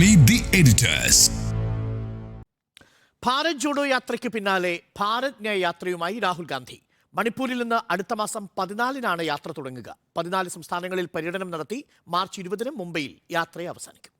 Meet the editors Bharat Jodo യാത്രയ്ക്ക് പിന്നാലെ ഭാരത് ന്യായ യാത്രയുമായി രാഹുൽ ഗാന്ധി. മണിപ്പൂരിൽ നിന്ന് അടുത്ത മാസം പതിനാലിനാണ് യാത്ര തുടങ്ങുക. പതിനാല് സംസ്ഥാനങ്ങളിൽ പര്യടനം നടത്തി മാർച്ച് ഇരുപതിന് മുംബൈയിൽ യാത്ര അവസാനിക്കും.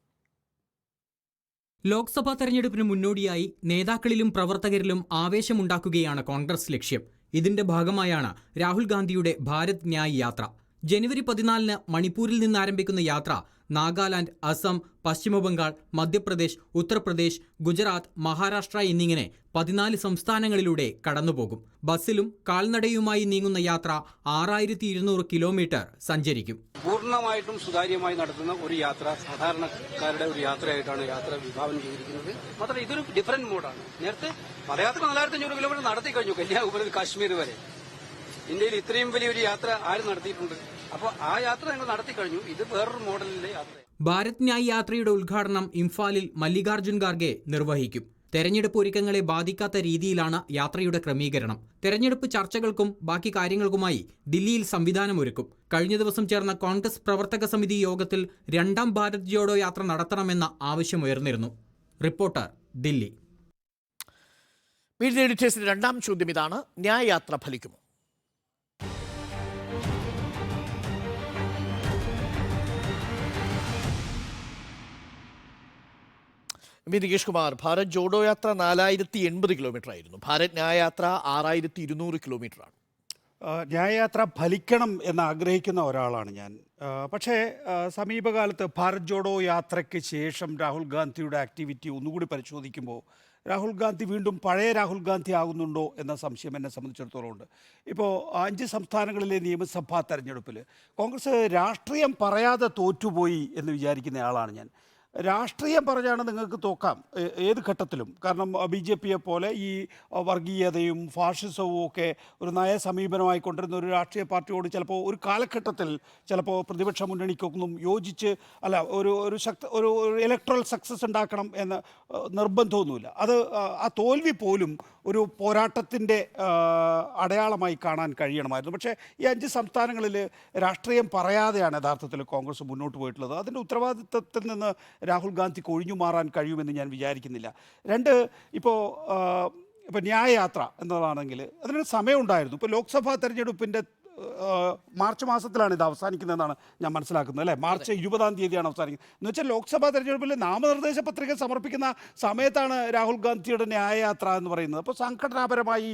ലോക്സഭാ തെരഞ്ഞെടുപ്പിന് മുന്നോടിയായി നേതാക്കളിലും പ്രവർത്തകരിലും ആവേശമുണ്ടാക്കുകയാണ് കോൺഗ്രസ് ലക്ഷ്യം. ഇതിന്റെ ഭാഗമായാണ് രാഹുൽ ഗാന്ധിയുടെ ഭാരത് ന്യായ് യാത്ര. ജനുവരി പതിനാലിന് മണിപ്പൂരിൽ നിന്ന് ആരംഭിക്കുന്ന യാത്ര നാഗാലാൻഡ് അസം പശ്ചിമബംഗാൾ മധ്യപ്രദേശ് ഉത്തർപ്രദേശ് ഗുജറാത്ത് മഹാരാഷ്ട്ര എന്നിങ്ങനെ പതിനാല് സംസ്ഥാനങ്ങളിലൂടെ കടന്നുപോകും. ബസ്സിലും കാൽനടയുമായി നീങ്ങുന്ന യാത്ര ആറായിരത്തി ഇരുന്നൂറ് കിലോമീറ്റർ സഞ്ചരിക്കും. പൂർണമായിട്ടും സുതാര്യമായി നടത്തുന്ന ഒരു യാത്ര സാധാരണക്കാരുടെ ഒരു യാത്രയായിട്ടാണ് യാത്ര വിഭാവനം ചെയ്തിരിക്കുന്നത്. മാത്രമല്ല ഇതൊരു ഡിഫറന്റ് മോഡാണ് നേരത്തെ പദയാത്ര നാലായിരത്തി അഞ്ഞൂറ് കിലോമീറ്റർ നടത്തി കഴിഞ്ഞു കന്യാകുമാരി കാശ്മീർ വരെ. ഇന്ത്യയിൽ ഇത്രയും വലിയൊരു യാത്ര ആരും നടത്തിയിട്ടുണ്ട്? അപ്പോൾ ആ യാത്ര ഞങ്ങൾ നടത്തി കഴിഞ്ഞു. ഇത് വേറൊരു മോഡലിലെ യാത്ര ഭാരത് ന്യായ് യാത്രയുടെ ഉദ്ഘാടനം ഇംഫാലിൽ മല്ലികാർജുൻ ഖാർഗെ നിർവഹിക്കും. തെരഞ്ഞെടുപ്പ് ഒരുക്കങ്ങളെ ബാധിക്കാത്ത രീതിയിലാണ് യാത്രയുടെ ക്രമീകരണം. തെരഞ്ഞെടുപ്പ് ചർച്ചകൾക്കും ബാക്കി കാര്യങ്ങൾക്കുമായി ദില്ലിയിൽ സംവിധാനമൊരുക്കും. കഴിഞ്ഞ ദിവസം ചേർന്ന കോൺഗ്രസ് പ്രവർത്തക സമിതി യോഗത്തിൽ രണ്ടാം ഭാരത് ജോഡോ യാത്ര നടത്തണമെന്ന ആവശ്യമുയർന്നിരുന്നു. റിപ്പോർട്ടർ ദില്ലി. മീഡിയ എഡിറ്റേഴ്സിന്റെ രണ്ടാം ചോദ്യം ഇതാണ്. ന്യായ യാത്ര വി നികേഷ് കുമാർ ഭാരത് ജോഡോ യാത്ര നാലായിരത്തി എൺപത് കിലോമീറ്റർ ആയിരുന്നു ഭാരത് ന്യായയാത്ര ആറായിരത്തി ഇരുന്നൂറ് കിലോമീറ്റർ ആണ് ആ, ന്യായയാത്ര ഫലിക്കണം എന്ന് ആഗ്രഹിക്കുന്ന ഒരാളാണ് ഞാൻ. പക്ഷേ സമീപകാലത്ത് ഭാരത് ജോഡോ യാത്രയ്ക്ക് ശേഷം രാഹുൽ ഗാന്ധിയുടെ ആക്ടിവിറ്റി ഒന്നുകൂടി പരിശോധിക്കുമ്പോൾ രാഹുൽ ഗാന്ധി വീണ്ടും പഴയ രാഹുൽ ഗാന്ധി ആകുന്നുണ്ടോ എന്ന സംശയം എന്നെ സംബന്ധിച്ചിടത്തോളം ഉണ്ട്. ഇപ്പോൾ അഞ്ച് സംസ്ഥാനങ്ങളിലെ നിയമസഭാ തെരഞ്ഞെടുപ്പിൽ കോൺഗ്രസ് രാഷ്ട്രീയം പറയാതെ തോറ്റുപോയി എന്ന് വിചാരിക്കുന്ന ആളാണ് ഞാൻ. രാഷ്ട്രീയം പറഞ്ഞാണ് നിങ്ങൾക്ക് തോക്കാം ഏത് ഘട്ടത്തിലും. കാരണം ബി ജെ പിയെ പോലെ ഈ വർഗീയതയും ഫാഷിസവും ഒക്കെ ഒരു നയ സമീപനമായി കൊണ്ടിരുന്ന ഒരു രാഷ്ട്രീയ പാർട്ടിയോട് ചിലപ്പോൾ ഒരു കാലഘട്ടത്തിൽ ചിലപ്പോൾ പ്രതിപക്ഷ മുന്നണിക്കൊന്നും യോജിച്ച് അല്ല ഒരു ഒരു ശക്ത ഒരു ഇലക്ട്രൽ സക്സസ് ഉണ്ടാക്കണം എന്ന നിർബന്ധമൊന്നുമില്ല. അത് ആ തോൽവി പോലും ഒരു പോരാട്ടത്തിന്റെ അടയാളമായി കാണാൻ കഴിയണമായിരുന്നു. പക്ഷേ ഈ അഞ്ച് സംസ്ഥാനങ്ങളിൽ രാഷ്ട്രീയം പറയാതെയാണ് യഥാർത്ഥത്തിൽ കോൺഗ്രസ് മുന്നോട്ട് പോയിട്ടുള്ളത്. അതിന്റെ ഉത്തരവാദിത്തത്തിൽ നിന്ന് രാഹുൽ ഗാന്ധിക്ക് ഒഴിഞ്ഞു മാറാൻ കഴിയുമെന്ന് ഞാൻ വിചാരിക്കുന്നില്ല. രണ്ട് ഇപ്പോൾ ഇപ്പോൾ ന്യായയാത്ര എന്നതാണെങ്കിൽ അതിനൊരു സമയമുണ്ടായിരുന്നു. ഇപ്പോൾ ലോക്സഭാ തെരഞ്ഞെടുപ്പിന്റെ മാർച്ച് മാസത്തിലാണ് ഇത് അവസാനിക്കുന്നതെന്നാണ് ഞാൻ മനസ്സിലാക്കുന്നത് അല്ലേ? മാർച്ച് ഇരുപതാം തീയതിയാണ് അവസാനിക്കുന്നത്. എന്ന് വെച്ചാൽ ലോക്സഭാ തെരഞ്ഞെടുപ്പിൽ നാമനിർദ്ദേശ പത്രിക സമർപ്പിക്കുന്ന സമയത്താണ് രാഹുൽ ഗാന്ധിയുടെ ന്യായയാത്ര എന്ന് പറയുന്നത്. അപ്പോൾ സംഘടനാപരമായി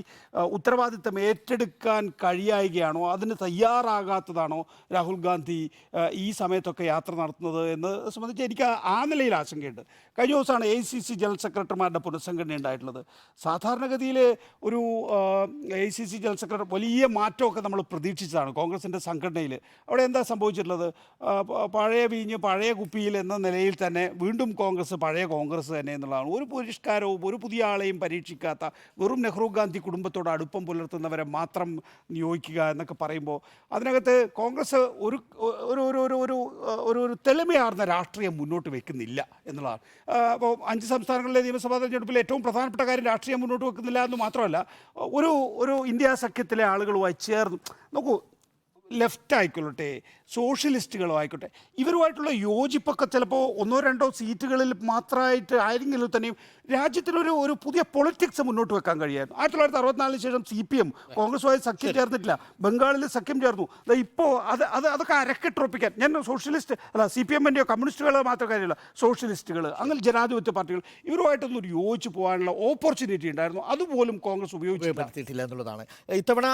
ഉത്തരവാദിത്തം ഏറ്റെടുക്കാൻ കഴിയായികയാണോ? അതിന് തയ്യാറാകാത്തതാണോ രാഹുൽ ഗാന്ധി ഈ സമയത്തൊക്കെ യാത്ര നടത്തുന്നത് എന്ന് സംബന്ധിച്ച് എനിക്ക് ആ നിലയിൽ ആശങ്കയുണ്ട്. കഴിഞ്ഞ ദിവസമാണ് എ സി സി ജനറൽ സെക്രട്ടറിമാരുടെ പുനഃസംഘടന ഉണ്ടായിട്ടുള്ളത്. സാധാരണഗതിയിൽ ഒരു A C C general secretary വലിയ മാറ്റമൊക്കെ നമ്മൾ പ്രതീക്ഷിച്ചതാണ് കോൺഗ്രസിന്റെ സംഘടനയിൽ അവിടെ എന്താ സംഭവിച്ചിട്ടുള്ളത്? പഴയ വീഞ്ഞ് പഴയ കുപ്പിയിൽ എന്ന നിലയിൽ തന്നെ വീണ്ടും കോൺഗ്രസ് പഴയ കോൺഗ്രസ് തന്നെ എന്നുള്ളതാണ്. ഒരു പരിഷ്കാരവും ഒരു പുതിയ ആളെയും പരീക്ഷിക്കാത്ത വെറും നെഹ്റു ഗാന്ധി കുടുംബത്തോട് അടുപ്പം പുലർത്തുന്നവരെ മാത്രം നിയോഗിക്കുക എന്നൊക്കെ പറയുമ്പോൾ അതിനകത്ത് കോൺഗ്രസ് ഒരു ഒരു ഒരു ഒരു ഒരു ഒരു ഒരു തെളിമയാർന്ന രാഷ്ട്രീയം മുന്നോട്ട് വെക്കുന്നില്ല എന്നുള്ളതാണ്. അപ്പോൾ അഞ്ച് സംസ്ഥാനങ്ങളിലെ നിയമസഭാ തെരഞ്ഞെടുപ്പിൽ ഏറ്റവും പ്രധാനപ്പെട്ട കാര്യം രാഷ്ട്രീയം മുന്നോട്ട് വെക്കുന്നില്ല എന്ന് മാത്രമല്ല ഒരു ഒരു ഇന്ത്യ സഖ്യത്തിലെ ആളുകളുമായി ചേർന്ന് നോക്കൂ ലെഫ്റ്റ് ആയിക്കൊള്ളട്ടെ സോഷ്യലിസ്റ്റുകളോ ആയിക്കോട്ടെ ഇവരുമായിട്ടുള്ള യോജിപ്പൊക്കെ ചിലപ്പോൾ ഒന്നോ രണ്ടോ സീറ്റുകളിൽ മാത്രമായിട്ട് ആയിരുന്നെങ്കിൽ തന്നെയും രാജ്യത്തിനൊരു ഒരു പുതിയ പൊളിറ്റിക്സ് മുന്നോട്ട് വെക്കാൻ കഴിയായിരുന്നു. ആയിരത്തി തൊള്ളായിരത്തി അറുപത്തിനാലിന് ശേഷം സി പി എം കോൺഗ്രസുമായി സഖ്യം ചേർന്നിട്ടില്ല ബംഗാളിൽ സഖ്യം ചേർന്നു. ഇപ്പോൾ അത് അത് അതൊക്കെ അരക്കെട്ടുറപ്പിക്കാൻ ഞാൻ സോഷ്യലിസ്റ്റ് അല്ല സി പി എമ്മിന്റെയോ കമ്മ്യൂണിസ്റ്റുകളോ മാത്രം കാര്യമില്ല സോഷ്യലിസ്റ്റുകൾ അങ്ങനെ ജനാധിപത്യ പാർട്ടികൾ ഇവരുമായിട്ടൊന്നും ഒരു യോജിച്ച് പോകാനുള്ള ഓപ്പർച്യൂണിറ്റി ഉണ്ടായിരുന്നു. അതുപോലും കോൺഗ്രസ് ഉപയോഗിച്ചില്ല പറ്റിയിട്ടില്ല എന്നുള്ളതാണ്. ഇത്തവണ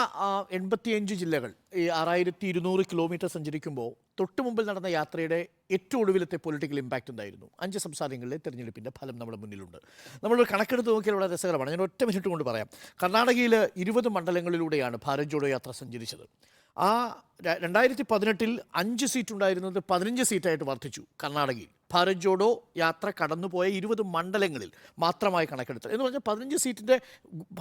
എൺപത്തിയഞ്ച് ജില്ലകൾ ഈ ആറായിരത്തി ഇരുന്നൂറ് കിലോമീറ്റർ സഞ്ചരിക്കുമ്പോൾ തൊട്ടു മുമ്പിൽ നടന്ന യാത്രയുടെ ഏറ്റവും ഒടുവിലത്തെ പൊളിറ്റിക്കൽ ഇമ്പാക്റ്റ് ഉണ്ടായിരുന്നു അഞ്ച് സംസ്ഥാനങ്ങളിലെ തെരഞ്ഞെടുപ്പിന്റെ ഫലം നമ്മുടെ മുന്നിലുണ്ട്. നമ്മളൊരു കണക്കെടുത്ത് നോക്കിയാൽ വളരെ രസകരമാണ്. ഞാൻ ഒറ്റ മിനിറ്റ് കൊണ്ട് പറയാം. കർണാടകയിൽ ഇരുപത് മണ്ഡലങ്ങളിലൂടെയാണ് ഭാരത് ജോഡോ യാത്ര സഞ്ചരിച്ചത്. ആ രണ്ടായിരത്തി പതിനെട്ടിൽ അഞ്ച് സീറ്റ് ഉണ്ടായിരുന്നത് പതിനഞ്ച് സീറ്റായിട്ട് വർദ്ധിച്ചു കർണാടകയിൽ. ഭാരത് ജോഡോ യാത്ര കടന്നുപോയ ഇരുപത് മണ്ഡലങ്ങളിൽ മാത്രമായി കണക്കെടുത്തത്. എന്ന് പറഞ്ഞാൽ പതിനഞ്ച് സീറ്റിന്റെ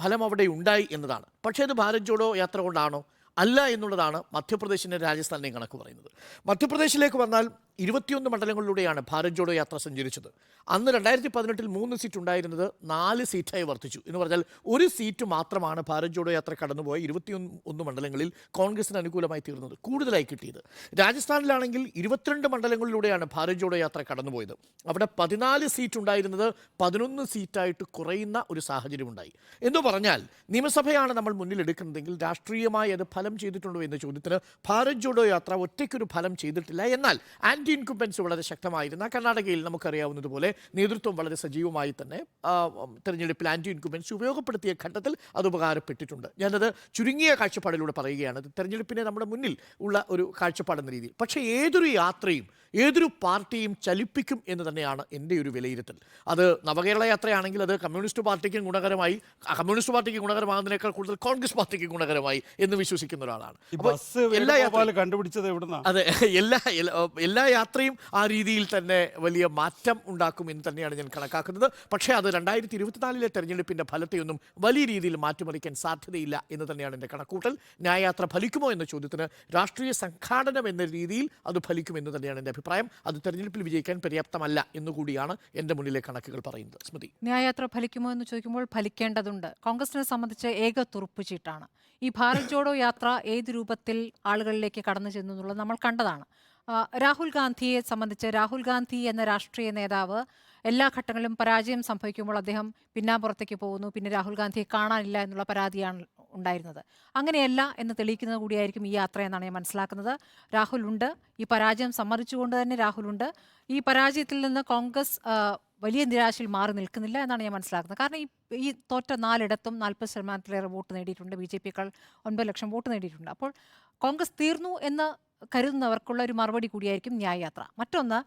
ഫലം അവിടെ ഉണ്ടായി എന്നതാണ്. പക്ഷേ അത് ഭാരത് ജോഡോ യാത്ര കൊണ്ടാണോ? അല്ല എന്നുള്ളതാണ് മധ്യപ്രദേശിന്റെ രാജസ്ഥാനിന്റെയും കണക്ക് പറയുന്നത്. മധ്യപ്രദേശിലേക്ക് വന്നാൽ ഇരുപത്തിയൊന്ന് മണ്ഡലങ്ങളിലൂടെയാണ് ഭാരത് ജോഡോ യാത്ര സഞ്ചരിച്ചത്. അന്ന് രണ്ടായിരത്തി പതിനെട്ടിൽ മൂന്ന് സീറ്റ് ഉണ്ടായിരുന്നത് നാല് സീറ്റായി വർദ്ധിച്ചു. എന്ന് പറഞ്ഞാൽ ഒരു സീറ്റ് മാത്രമാണ് ഭാരത് ജോഡോ യാത്ര കടന്നുപോയ ഇരുപത്തിയൊന്ന് ഒന്ന് മണ്ഡലങ്ങളിൽ കോൺഗ്രസിന് അനുകൂലമായി തീർന്നത് കൂടുതലായി കിട്ടിയത്. രാജസ്ഥാനിലാണെങ്കിൽ ഇരുപത്തിരണ്ട് മണ്ഡലങ്ങളിലൂടെയാണ് ഭാരത് ജോഡോ യാത്ര കടന്നുപോയത്. അവിടെ പതിനാല് സീറ്റ് ഉണ്ടായിരുന്നത് പതിനൊന്ന് സീറ്റായിട്ട് കുറയുന്ന ഒരു സാഹചര്യമുണ്ടായി. എന്ന് പറഞ്ഞാൽ നിയമസഭയാണ് നമ്മൾ മുന്നിലെടുക്കുന്നതെങ്കിൽ രാഷ്ട്രീയമായി അത് ഫലം ചെയ്തിട്ടുണ്ടോ എന്ന ചോദ്യത്തിന് ഭാരത് ജോഡോ യാത്ര ഒറ്റയ്ക്കൊരു ഫലം ചെയ്തിട്ടില്ല. എന്നാൽ ആന്റി ഇൻകുപ്പൻസ് വളരെ ശക്തമായിരുന്ന കർണാടകയിൽ നമുക്കറിയാവുന്നതുപോലെ നേതൃത്വം വളരെ സജീവമായി തന്നെ തെരഞ്ഞെടുപ്പിൽ ആന്റി ഇൻകുപ്പൻസ് ഉപയോഗപ്പെടുത്തിയ ഘട്ടത്തിൽ അത് ഉപകാരപ്പെട്ടിട്ടുണ്ട്. ഞാനത് ചുരുങ്ങിയ കാഴ്ചപ്പാടിലൂടെ പറയുകയാണ്. തെരഞ്ഞെടുപ്പിനെ നമ്മുടെ മുന്നിൽ ഉള്ള ഒരു കാഴ്ചപ്പാടെന്ന രീതിയിൽ. പക്ഷേ ഏതൊരു യാത്രയും ഏതൊരു പാർട്ടിയും ചലിപ്പിക്കും എന്ന് തന്നെയാണ് എന്റെ ഒരു വിലയിരുത്തൽ. അത് നവകേരള യാത്രയാണെങ്കിൽ അത് കമ്മ്യൂണിസ്റ്റ് പാർട്ടിക്കും ഗുണകരമായി കമ്മ്യൂണിസ്റ്റ് പാർട്ടിക്ക് ഗുണകരമാകുന്നതിനേക്കാൾ കൂടുതൽ കോൺഗ്രസ് പാർട്ടിക്ക് ഗുണകരമായി എന്ന് വിശ്വസിക്കുന്ന ഒരാളാണ്. എല്ലാ കണ്ടുപിടിച്ചത് അതെ എല്ലാ എല്ലാ- യാത്രയും ആ രീതിയിൽ തന്നെ വലിയ മാറ്റം ഉണ്ടാക്കും എന്ന് തന്നെയാണ് ഞാൻ കണക്കാക്കുന്നത്. പക്ഷേ അത് രണ്ടായിരത്തി ഇരുപത്തിനാലിലെ തെരഞ്ഞെടുപ്പിന്റെ ഫലത്തെയൊന്നും വലിയ രീതിയിൽ മാറ്റിമറിക്കാൻ സാധ്യതയില്ല എന്ന് തന്നെയാണ് എന്റെ കണക്കൂട്ടൽ. ന്യായയാത്ര ഫലിക്കുമോ എന്ന ചോദ്യത്തിന് രാഷ്ട്രീയ സംഘാടനം എന്ന രീതിയിൽ അത് ഫലിക്കുമെന്ന് തന്നെയാണ് എന്റെ അഭിപ്രായം. അത് തെരഞ്ഞെടുപ്പിൽ വിജയിക്കാൻ പര്യാപ്തമല്ല എന്നുകൂടിയാണ് എന്റെ മുന്നിലെ കണക്കുകൾ പറയുന്നത്. സ്മൃതി. ന്യായയാത്ര ഫലിക്കുമോ എന്ന് ചോദിക്കുമ്പോൾ ഫലിക്കേണ്ടതുണ്ട്. കോൺഗ്രസിനെ സംബന്ധിച്ച് ഏക തുറുപ്പ് ചീട്ടാണ്. ഈ ഭാരത് ജോഡോ യാത്ര ഏത് രൂപത്തിൽ ആളുകളിലേക്ക് കടന്നു ചെന്നു എന്നുള്ളത് നമ്മൾ കണ്ടതാണ്. രാഹുൽ ഗാന്ധിയെ സംബന്ധിച്ച് രാഹുൽ ഗാന്ധി എന്ന രാഷ്ട്രീയ നേതാവ് എല്ലാ ഘട്ടങ്ങളിലും പരാജയം സംഭവിക്കുമ്പോൾ അദ്ദേഹം പിന്നാമ്പുറത്തേക്ക് പോകുന്നു. പിന്നെ രാഹുൽ ഗാന്ധിയെ കാണാനില്ല എന്നുള്ള പരാതിയാണ് ഉണ്ടായിരുന്നത്. അങ്ങനെയല്ല എന്ന് തെളിയിക്കുന്നത് കൂടിയായിരിക്കും ഈ യാത്ര എന്നാണ് ഞാൻ മനസ്സിലാക്കുന്നത്. രാഹുൽ ഉണ്ട് ഈ പരാജയം സമ്മതിച്ചുകൊണ്ട് തന്നെ രാഹുൽ ഉണ്ട് ഈ പരാജയത്തിൽ നിന്ന് കോൺഗ്രസ് വലിയ നിരാശയിൽ മാറി നിൽക്കുന്നില്ല എന്നാണ് ഞാൻ മനസ്സിലാക്കുന്നത്. കാരണം ഈ ഈ തോറ്റ നാലിടത്തും നാൽപ്പത് ശതമാനത്തിലേറെ വോട്ട് നേടിയിട്ടുണ്ട് ബി ജെ പിയേക്കാൾ ഒൻപത് ലക്ഷം വോട്ട് നേടിയിട്ടുണ്ട്. അപ്പോൾ കോൺഗ്രസ് തീർന്നു എന്ന് കരുതുന്നവർക്കുള്ള ഒരു മറുപടി കൂടിയായിരിക്കും ന്യായയാത്ര. മറ്റൊന്ന്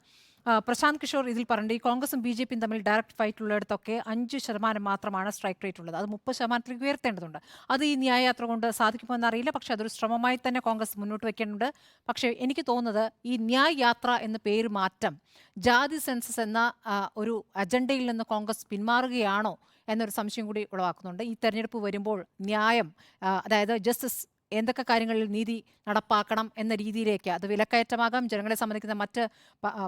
പ്രശാന്ത് കിഷോർ ഇതിൽ പറഞ്ഞിട്ടുണ്ട് ഈ കോൺഗ്രസും ബി ജെ പിയും തമ്മിൽ ഡയറക്റ്റ് ഫൈറ്റ് ഉള്ളിടത്തൊക്കെ അഞ്ച് ശതമാനം മാത്രമാണ് സ്ട്രൈക്ക് റേറ്റ് ഉള്ളത്. അത് മുപ്പത് ശതമാനത്തിലേക്ക് ഉയർത്തേണ്ടതുണ്ട്. അത് ഈ ന്യായയാത്ര കൊണ്ട് സാധിക്കുമെന്ന് അറിയില്ല. പക്ഷേ അതൊരു ശ്രമമായി തന്നെ കോൺഗ്രസ് മുന്നോട്ട് വയ്ക്കേണ്ടതുണ്ട് പക്ഷേ എനിക്ക് തോന്നുന്നത് ഈ ന്യായ യാത്ര എന്ന പേര് മാറ്റം ജാതി സെൻസസ് എന്ന ഒരു അജണ്ടയിൽ നിന്ന് കോൺഗ്രസ് പിന്മാറുകയാണോ എന്നൊരു സംശയം കൂടി ഉളവാക്കുന്നുണ്ട്. ഈ തെരഞ്ഞെടുപ്പ് വരുമ്പോൾ ന്യായം അതായത് ജസ്റ്റിസ് എന്തൊക്കെ കാര്യങ്ങളിൽ നീതി നടപ്പാക്കണം എന്ന രീതിയിലേക്ക് അത് വിലക്കയറ്റമാകാം. ജനങ്ങളെ സംബന്ധിക്കുന്ന മറ്റ്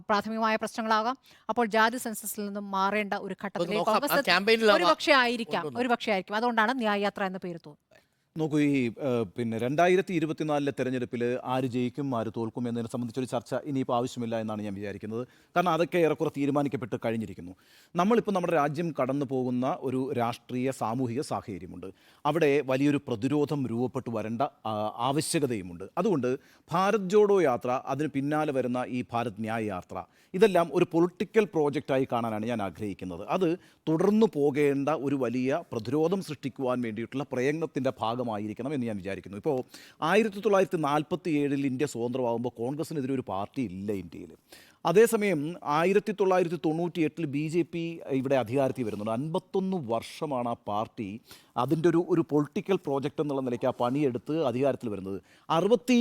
പ്രാഥമികമായ പ്രശ്നങ്ങളാകാം. അപ്പോൾ ജാതി സെൻസസിൽ നിന്നും മാറേണ്ട ഒരു ഘട്ടത്തിലേക്ക് നോക്കാം. ആ കോൺഗ്രസ് ക്യാമ്പയിനിൽ ഒരു പക്ഷേ ആയിരിക്കാം ഒരുപക്ഷെ ഒരു പക്ഷേ ആയിരിക്കും. അതുകൊണ്ടാണ് ന്യായയാത്ര എന്ന പേര് തോന്നുന്നത്. നോക്കൂ ഈ പിന്നെ രണ്ടായിരത്തി ഇരുപത്തിനാലിലെ തെരഞ്ഞെടുപ്പിൽ ആര് ജയിക്കും ആര് തോൽക്കും എന്നതിനെ സംബന്ധിച്ചൊരു ചർച്ച ഇനിയിപ്പോൾ ആവശ്യമില്ല എന്നാണ് ഞാൻ വിചാരിക്കുന്നത്. കാരണം അതൊക്കെ ഏറെക്കുറെ തീരുമാനിക്കപ്പെട്ട് കഴിഞ്ഞിരിക്കുന്നു. നമ്മളിപ്പോൾ നമ്മുടെ രാജ്യം കടന്നു പോകുന്ന ഒരു രാഷ്ട്രീയ സാമൂഹിക സാഹചര്യമുണ്ട്. അവിടെ വലിയൊരു പ്രതിരോധം രൂപപ്പെട്ടു വരേണ്ട ആവശ്യകതയുമുണ്ട്. അതുകൊണ്ട് ഭാരത് ജോഡോ യാത്ര അതിന് പിന്നാലെ വരുന്ന ഈ ഭാരത് ന്യായ യാത്ര ഇതെല്ലാം ഒരു പൊളിറ്റിക്കൽ പ്രോജക്റ്റായി കാണാനാണ് ഞാൻ ആഗ്രഹിക്കുന്നത്. അത് തുടർന്നു പോകേണ്ട ഒരു വലിയ പ്രതിരോധം സൃഷ്ടിക്കുവാൻ വേണ്ടിയിട്ടുള്ള പ്രയത്നത്തിന്റെ ഭാഗമായിരിക്കണം എന്ന് ഞാൻ വിചാരിക്കുന്നു. ഇപ്പോൾ ആയിരത്തി തൊള്ളായിരത്തി നാൽപ്പത്തി ഏഴിൽ ഇന്ത്യ സ്വതന്ത്രമാകുമ്പോൾ കോൺഗ്രസിനെതിരെ ഒരു പാർട്ടി ഇല്ല ഇന്ത്യയിൽ. അതേസമയം ആയിരത്തി തൊള്ളായിരത്തി തൊണ്ണൂറ്റി എട്ടിൽ ബി ജെ പി ഇവിടെ അധികാരത്തിൽ വരുന്നുണ്ട്. അൻപത്തൊന്ന് വർഷമാണ് ആ പാർട്ടി അതിന്റെ ഒരു ഒരു പൊളിറ്റിക്കൽ പ്രോജക്റ്റ് എന്നുള്ള നിലയ്ക്ക് ആ പണിയെടുത്ത് അധികാരത്തിൽ വരുന്നത്. അറുപത്തി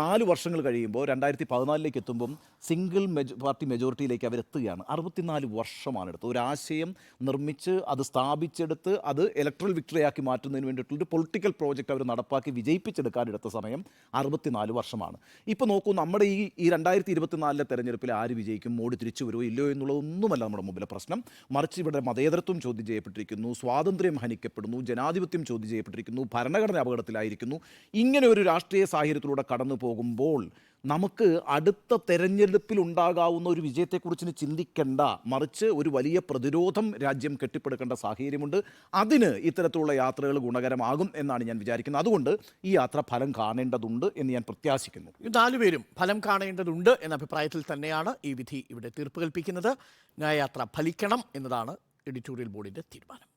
നാല് വർഷങ്ങൾ കഴിയുമ്പോൾ രണ്ടായിരത്തി പതിനാലിലേക്ക് എത്തുമ്പം സിംഗിൾ മെജ് പാർട്ടി മെജോറിറ്റിയിലേക്ക് അവരെത്തുകയാണ്. അറുപത്തിനാല് വർഷമാണ് എടുത്തത്. ഒരു ആശയം നിർമ്മിച്ച് അത് സ്ഥാപിച്ചെടുത്ത് അത് ഇലക്ട്രൽ വിക്ടറിയാക്കി മാറ്റുന്നതിന് വേണ്ടിയിട്ടുള്ള ഒരു പൊളിറ്റിക്കൽ പ്രോജക്റ്റ് അവർ നടപ്പാക്കി വിജയിപ്പിച്ചെടുക്കാൻ എടുത്ത സമയം അറുപത്തിനാല് വർഷമാണ്. ഇപ്പോൾ നോക്കൂ നമ്മുടെ ഈ ഈ രണ്ടായിരത്തി ഇരുപത്തിനാലിലെ തെരഞ്ഞെടുപ്പിൽ ആര് വിജയിക്കും മോഡി തിരിച്ചു വരുമോ ഇല്ലയോ എന്നുള്ളതൊന്നുമല്ല നമ്മുടെ മുമ്പിലെ പ്രശ്നം. മറിച്ച് ഇവിടെ മതേതരത്വം ചോദ്യം ചെയ്യപ്പെട്ടിരിക്കുന്നു സ്വാതന്ത്ര്യം ഹനിക്കപ്പെടുന്നു ജനാധിപത്യം ചോദ്യം ചെയ്യപ്പെട്ടിരിക്കുന്നു ഭരണഘടന അപകടത്തിലായിരിക്കുന്നു. ഇങ്ങനെ ഒരു രാഷ്ട്രീയ സാഹചര്യത്തിലൂടെ കടന്നു പോകുമ്പോൾ നമുക്ക് അടുത്ത തെരഞ്ഞെടുപ്പിൽ ഉണ്ടാകാവുന്ന ഒരു വിജയത്തെക്കുറിച്ച് ചിന്തിക്കേണ്ട. മറിച്ച് ഒരു വലിയ പ്രതിരോധം രാജ്യം കെട്ടിപ്പടുക്കേണ്ട സാഹചര്യമുണ്ട്. അതിന് ഇത്തരത്തിലുള്ള യാത്രകൾ ഗുണകരമാകും എന്നാണ് ഞാൻ വിചാരിക്കുന്നത്. അതുകൊണ്ട് ഈ യാത്ര ഫലം കാണേണ്ടതുണ്ട് എന്ന് ഞാൻ പ്രത്യാശിക്കുന്നു. നാലുപേരും ഫലം കാണേണ്ടതുണ്ട് എന്ന അഭിപ്രായത്തിൽ തന്നെയാണ് ഈ വിധി ഇവിടെ തീർപ്പ് കൽപ്പിക്കുന്നത് ന്യായയാത്ര ഫലിക്കണം എന്നതാണ് എഡിറ്റോറിയൽ ബോർഡിന്റെ തീരുമാനം.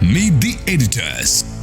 Meet the editors.